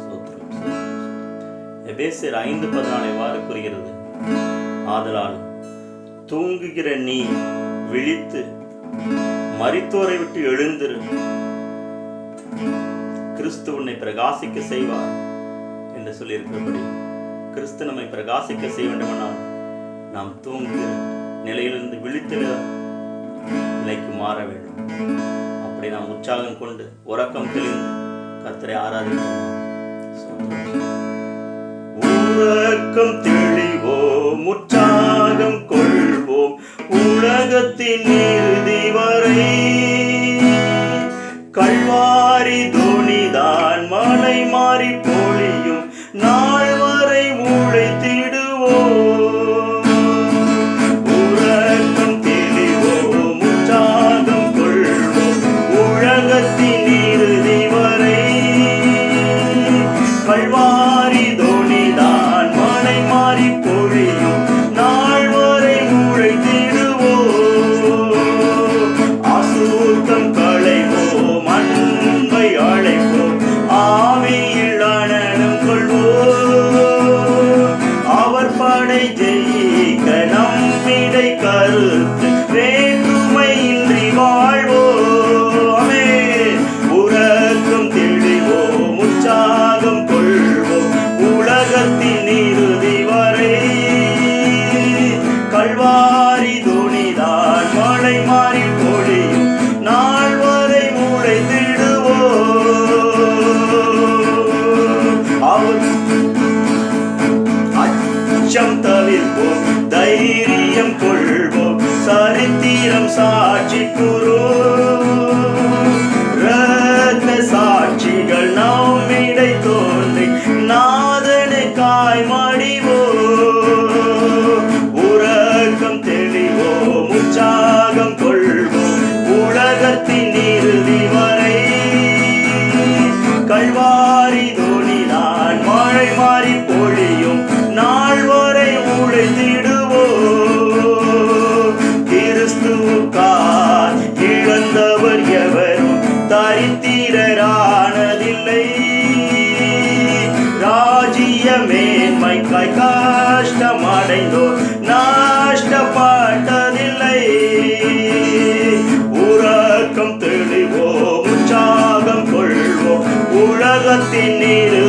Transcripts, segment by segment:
ஸ்தோத்திரம், எபேசியர் ஐந்து பதினாலு எவ்வாறு கூறுகிறது. ஆதலால் தூங்குகிற நீ விழித்து மரித்தோரை விட்டு எழுந்திரு. கிறிஸ்து உன்னை பிரகாசிக்க செய்வார் என்று சொல்லியிருக்கிறபடி கிறிஸ்து நம்மை பிரகாசிக்க செய்ய வேண்டுமானால் நாம் தூங்குகிற நிலையிலிருந்து விழித்து நிலைக்கு மாற வேண்டும். அப்படி நாம் உற்சாகம் கொண்டு உறக்கம் தெளிந்து கத்தரை ஆராதிப்போம். உறக்கம் தெளிவோம் உற்சாகம் கொள்வோம். உலகத்தின் இறுதி வரை கல்வாரி கல்வாரி சரித்திரம் சாட்சி கூறும் மேன்மைக்காய் காஷ்டமடைந்தோ நாஷ்டப்பட்டதில்லை. உறக்கம் தெளிவோ உற்சாகம் கொள்வோம் உலகத்தின் இறுதி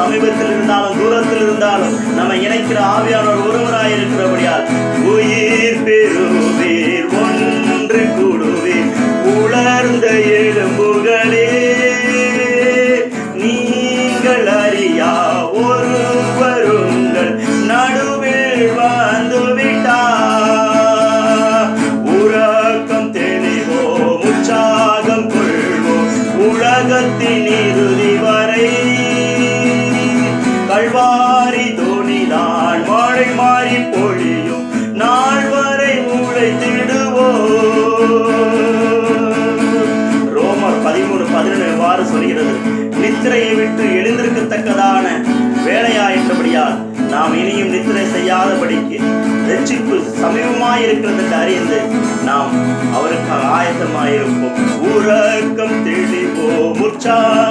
சமீபத்தில் இருந்தாலும் தூரத்தில் இருந்தாலும் நம்ம இணைக்கிற ஆவியானவர் ஒருவராயிருக்கிறார் கல்வாரி தோணிதான். மழை மாறி பொழியும். நாள் வரை உழைத்திடுவோம். ரோமர் பதிமூணு பதினேழு வாறு சொல்கிறது. நித்திரையை விட்டு எழுந்திருக்கத்தக்கதான வேலையாயிற்றபடியால் நாம் இனியும் நித்திரை செய்யாதபடிக்கு ரட்சிப்பு சமீபமாயிருக்கிறது அறிந்து நாம் அவருக்கு ஆயத்தமாயிருப்போம். உறக்கம் தெளிவோம் உற்சாகம்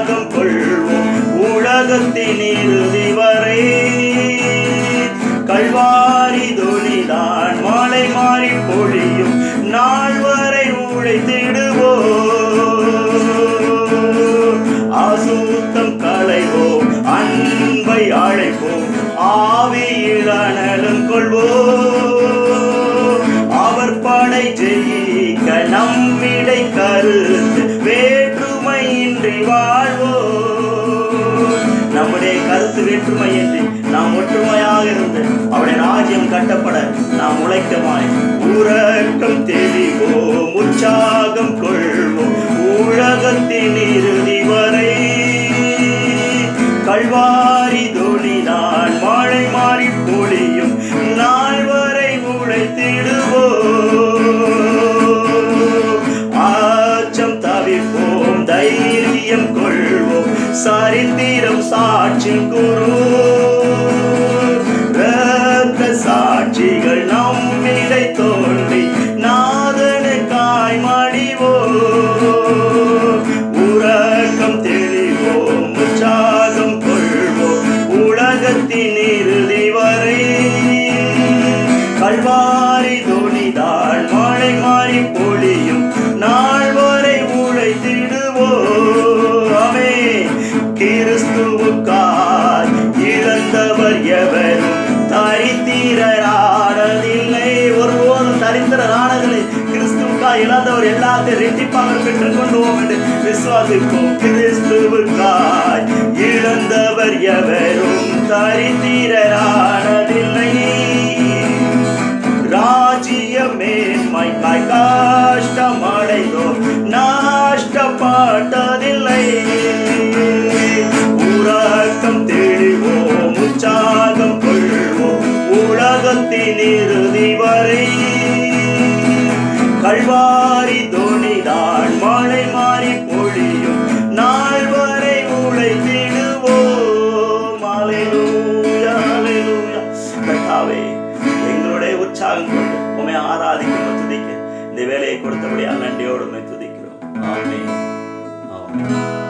கருத்து வேற்றுமையின்றி வாழ்வோம். நம்முடைய கருத்து வேற்றுமையின்றி நாம் ஒற்றுமையாக இருந்து அவருடைய ராஜ்யம் கட்டப்பட நாம் உழைக்கமாய் கல்வாரி கிறிஸ்துவுக்காய் இழந்தவர் எவரும் தரித்திரரானதில்லை. ஒருபோதும் தரித்திரரானதில்லை. கிறிஸ்துவுக்காய் இழந்தவர் எல்லாத்தையும் ரெட்டிப்பாக பெற்றுக் கொண்டுவோம் என்று விசுவாசிப்போம். கிறிஸ்துவுக்காய் இழந்தவர் எவரும் தரித்திரரானதில்லை ராஜ்யமேன்மைக்காய் காஷ்டமா கல்வாரி தோணிதான் மழை மாறி பொழியும். நாள் வரை உழைத்திடுவோம் அலையூயா கர்த்தாவே எங்களுடைய உற்சாகம் கொண்டு உண்மை ஆராதிக்கணும் துதிக்க இந்த வேலையை கொடுத்தபடியால் நன்றியோடு துதிக்கிறோம். ஆமே ஆமென்.